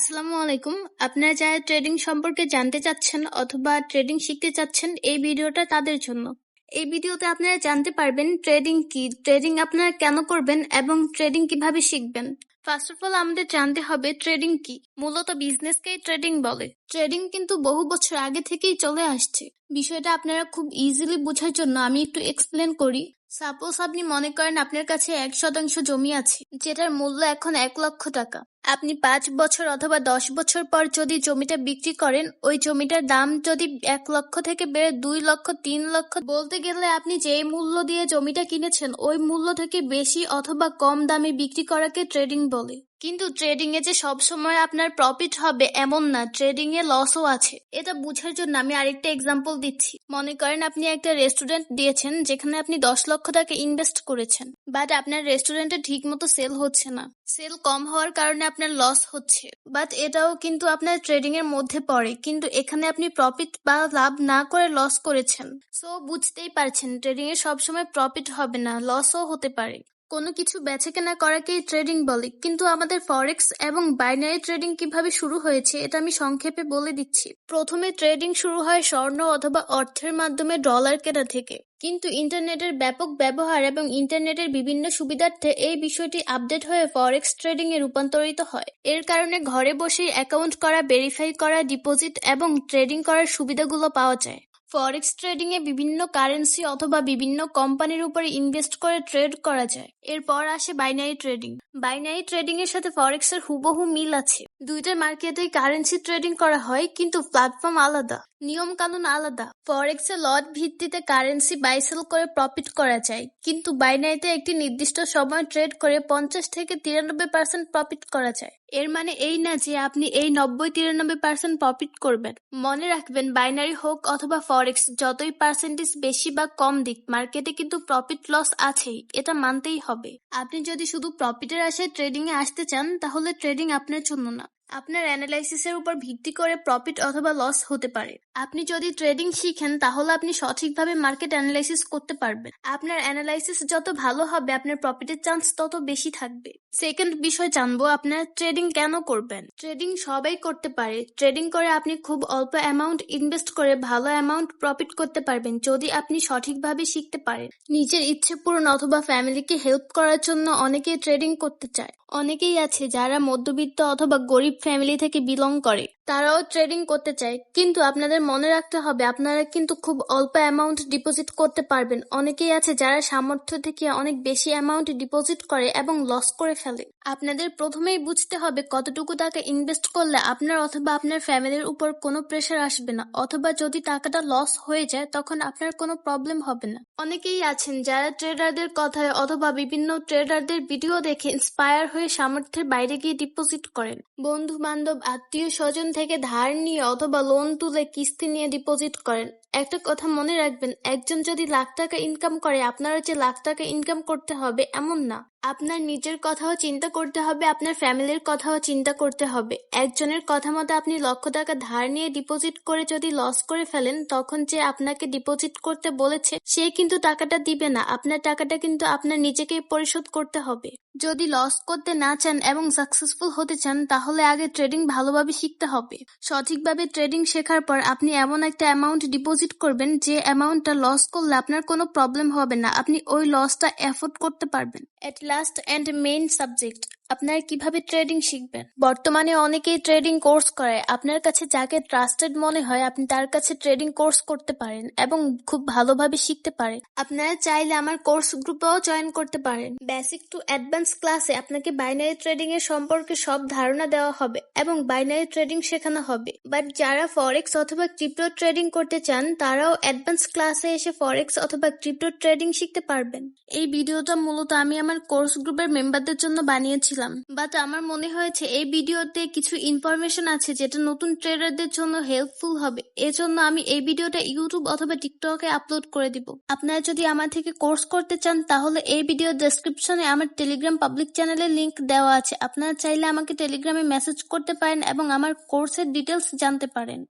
আসসালামু আলাইকুম। আপনারা যারা ট্রেডিং সম্পর্কে জানতে চাচ্ছেন অথবা ট্রেডিং শিখতে চাচ্ছেন এই ভিডিওটা তাদের জন্য। এই ভিডিওতে আপনারা জানতে পারবেন ট্রেডিং কি ট্রেডিং আপনারা কেন করবেন এবং ট্রেডিং কীভাবে শিখবেন। ফার্স্ট অফ অল আমাদের জানতে হবে ট্রেডিং কি। মূলত বিজনেসকেই ট্রেডিং বলে। ট্রেডিং কিন্তু বহু বছর আগে থেকেই চলে আসছে। বিষয়টা আপনারা খুব ইজিলি বোঝার জন্য আমি একটু এক্সপ্লেন করি। সাপোজ আপনি মনে করেন আপনার কাছে এক শতাংশ জমি আছে, যেটার মূল্য এখন এক লক্ষ টাকা। আপনি পাঁচ বছর অথবা দশ বছর পর যদি জমিটা বিক্রি করেন, ওই জমিটার দাম যদি এক লক্ষ থেকে বেড়ে দুই লক্ষ, তিন লক্ষ বলতে গেলে আপনি যেই মূল্য দিয়ে জমিটা কিনেছেন, ওই মূল্য থেকে বেশি অথবা কম দামে বিক্রি করাকে ট্রেডিং বলে। কিন্তু ট্রেডিং এ যে সব সময় আপনার প্রফিট হবে এমন না ট্রেডিং এ লসও আছে। এটা বুঝার জন্য আমি আরেকটা এক্সাম্পল দিচ্ছি। মনে করেন আপনি একটা রেস্টুরেন্ট দিয়েছেন, যেখানে আপনি দশ লক্ষ টাকা ইনভেস্ট করেছেন বাট আপনার রেস্টুরেন্টে ঠিক মতো সেল হচ্ছে না। সেল কম হওয়ার কারণে আপনার লস হচ্ছে বাট এটাও কিন্তু আপনার ট্রেডিং এর মধ্যে পড়ে, কিন্তু এখানে আপনি প্রফিট বা লাভ না করে লস করেছেন। সো বুঝতেই পারছেন ট্রেডিং এ সবসময় প্রফিট হবে না লসও হতে পারে। কোনো কিছু বেচে কেনা করাকেই ট্রেডিং বলে। কিন্তু আমাদের ফরেক্স এবং বাইনারি ট্রেডিং কীভাবে শুরু হয়েছে, এটা আমি সংক্ষেপে বলে দিচ্ছি। প্রথমে ট্রেডিং শুরু হয় স্বর্ণ অথবা অর্থের মাধ্যমে ডলার কেনা থেকে। কিন্তু ইন্টারনেটের ব্যাপক ব্যবহার এবং ইন্টারনেটের বিভিন্ন সুবিধার্থে এই বিষয়টি আপডেট হয়ে ফরেক্স ট্রেডিং এ রূপান্তরিত হয়। এর কারণে ঘরে বসেই অ্যাকাউন্ট করা, ভেরিফাই করা, ডিপোজিট এবং ট্রেডিং করার সুবিধাগুলো পাওয়া যায়। ফরেক্স ট্রেডিং এ বিভিন্ন কারেন্সি অথবা বিভিন্ন কোম্পানির উপরে ইনভেস্ট করে ট্রেড করা যায়। এরপর আসে বাইনারি ট্রেডিং বাইনারি ট্রেডিং এর সাথে ফরেক্স এর হুবহু মিল আছে। দুইটা মার্কেটেই কারেন্সি ট্রেডিং করা হয়, কিন্তু প্ল্যাটফর্ম আলাদা নিয়ম কানুন আলাদা ফরেক্স লট ভিত্তিতে কারেন্সি বাইসেল করে প্রফিট করা যায়, কিন্তু বাইনারিতে একটি নির্দিষ্ট সময় ট্রেড করে পঞ্চাশ থেকে তিরানব্বই পার্সেন্ট প্রফিট করা যায়। এর মানে এই না যে আপনি এই নব্বই তিরানব্বই পার্সেন্ট প্রফিট করবেন। মনে রাখবেন বাইনারি হোক অথবা ফরেক্স যতই পার্সেন্টেজ বেশি বা কম দিক, মার্কেটে কিন্তু প্রফিট লস আছেই, এটা মানতেই হবে। আপনি যদি শুধু প্রফিটের আশায় ট্রেডিং এ আসতে চান, তাহলে ট্রেডিং আপনার জন্য না। আপনার অ্যানালাইসিসের উপর ভিত্তি করে প্রফিট অথবা লস হতে পারে। আপনি যদি ট্রেডিং শিখেন, তাহলে আপনি সঠিকভাবে মার্কেট অ্যানালাইসিস করতে পারবেন। আপনার অ্যানালাইসিস যত ভালো হবে, আপনার প্রফিটের চান্স তত বেশি থাকবে। সেকেন্ড বিষয় জানব, আপনার ট্রেডিং কেন করবেন? ট্রেডিং সবাই করতে পারে। ট্রেডিং করে আপনি খুব অল্প অ্যামাউন্ট ইনভেস্ট করে ভালো অ্যামাউন্ট প্রফিট করতে পারবেন, যদি আপনি সঠিকভাবে শিখতে পারেন। নিজের ইচ্ছে পূরণ অথবা ফ্যামিলিকে হেল্প করার জন্য অনেকেই ট্রেডিং করতে চায়। অনেকেই আছে যারা মধ্যবিত্ত অথবা গরিব ফ্যামিলি থেকে বিলং করে। তারাও ট্রেডিং করতে চায়। কিন্তু আপনাদের মনে রাখতে হবে, আপনারা কিন্তু খুব অল্প অ্যামাউন্ট ডিপোজিট করতে পারবেন। অনেকেই আছে যারা সামর্থ্য থেকে অনেক বেশি অ্যামাউন্ট ডিপোজিট করে এবং লস করে ফেলে। আপনাদের প্রথমেই বুঝতে হবে কতটুকু টাকা ইনভেস্ট করলে আপনার অথবা আপনার ফ্যামিলির উপর কোনো প্রেশার আসবে না। অথবা যদি টাকাটা লস হয়ে যায়, তখন আপনার কোনো প্রবলেম হবে না। অনেকেই আছেন যারা ট্রেডারদের কথায় অথবা বিভিন্ন ট্রেডারদের ভিডিও দেখে ইন্সপায়ার হয়ে সামর্থ্যের বাইরে গিয়ে ডিপোজিট করেন। বন্ধু বান্ধব আত্মীয় স্বজন থেকে ধার নিয়ে অথবা লোন তুলে কিস্তি নিয়ে ডিপোজিট করেন। একটা কথা মনে রাখবেন, একজন যদি লাখ টাকা ইনকাম করে, আপনারও যে লাখ টাকা ইনকাম করতে হবে এমন না। আপনার নিজের কথাও চিন্তা করতে হবে, আপনার ফ্যামিলির কথাও চিন্তা করতে হবে। একজনের কথা মতো আপনি লক্ষ টাকা ধার নিয়ে ডিপোজিট করে যদি লস করে ফেলেন, তখন যে আপনাকে ডিপোজিট করতে বলেছে, সে কিন্তু টাকাটা দিবে না। আপনার টাকাটা কিন্তু আপনার নিজেকেই পরিশোধ করতে হবে। যদি লস করতে না চান এবং সাকসেসফুল হতে চান, তাহলে আগে ট্রেডিং ভালোভাবে শিখতে হবে। সঠিকভাবে ট্রেডিং শেখার পর আপনি এমন একটা অ্যামাউন্ট ডিপোজিট করবেন যে অ্যামাউন্টটা লস করলে আপনার কোনো প্রবলেম হবে না। আপনি ওই লসটা এফোর্ড করতে পারবেন। At last and main subject আপনারা কীভাবে ট্রেডিং শিখবেন? বর্তমানে অনেকেই ট্রেডিং কোর্স করে। আপনার কাছে যাকে ট্রাস্টেড মনে হয়, আপনি তার কাছে ট্রেডিং কোর্স করতে পারেন এবং খুব ভালোভাবে শিখতে পারেন। আপনারা চাইলে আমার কোর্স গ্রুপেও জয়েন করতে পারেন। বেসিক টু অ্যাডভান্স ক্লাসে আপনাকে বাইনারি ট্রেডিং এর সম্পর্কে সব ধারণা দেওয়া হবে এবং বাইনারি ট্রেডিং শেখানো হবে। বাট যারা ফরেক্স অথবা ক্রিপ্টো ট্রেডিং করতে চান, তারাও অ্যাডভান্স ক্লাসে এসে ফরেক্স অথবা ক্রিপ্টো ট্রেডিং শিখতে পারবেন। এই ভিডিওটা মূলত আমি আমার কোর্স গ্রুপের মেম্বারদের জন্য বানিয়েছিলাম। বাট আমার মনে হয়েছে এই ভিডিওতে কিছু ইনফরমেশন আছে যেটা নতুন ট্রেডারদের জন্য হেল্পফুল হবে। এজন্য আমি এই ভিডিওটা ইউটিউব অথবা টিকটকে আপলোড করে দিব। আপনারা যদি আমার থেকে কোর্স করতে চান, তাহলে এই ভিডিও ডেসক্রিপশনে আমার টেলিগ্রাম পাবলিক চ্যানেলের লিংক দেওয়া আছে। আপনারা চাইলে আমাকে টেলিগ্রামে মেসেজ করতে পারেন এবং আমার কোর্সের ডিটেলস জানতে পারেন।